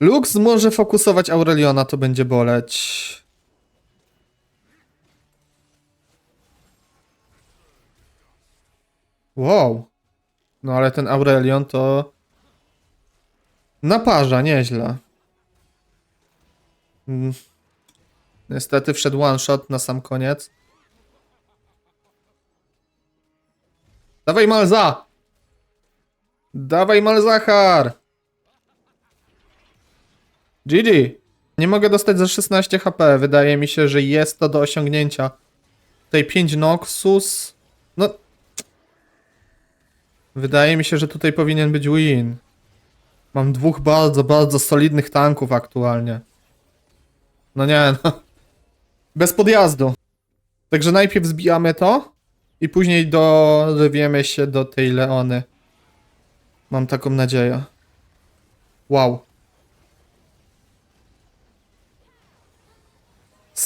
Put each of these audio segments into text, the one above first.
Lux może fokusować Aureliona, to będzie boleć. Wow. No ale ten Aurelion to... Naparza, nieźle. Mm. Niestety wszedł one shot na sam koniec. Dawaj Malza! Dawaj Malzachar! GG! Nie mogę dostać za 16 HP. Wydaje mi się, że jest to do osiągnięcia. Tutaj 5 Noxus. No. Wydaje mi się, że tutaj powinien być win. Mam dwóch bardzo, bardzo solidnych tanków aktualnie. No nie, no. Bez podjazdu. Także najpierw zbijamy to i później dowiemy się do tej Leony. Mam taką nadzieję. Wow.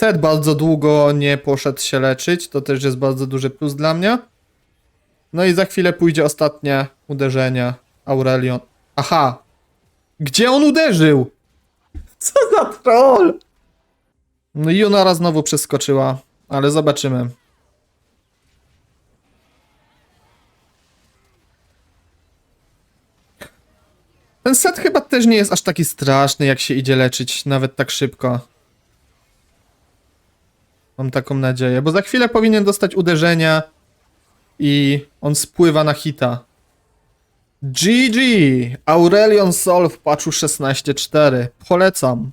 Set bardzo długo nie poszedł się leczyć, to też jest bardzo duży plus dla mnie. No i za chwilę pójdzie ostatnie uderzenie. Aurelion. Aha! Gdzie on uderzył? Co za troll! No i Junara znowu przeskoczyła, ale zobaczymy. Ten set chyba też nie jest aż taki straszny, jak się idzie leczyć, nawet tak szybko. Mam taką nadzieję, bo za chwilę powinien dostać uderzenia i on spływa na hita. GG! Aurelion Sol w patchu 16.4. Polecam.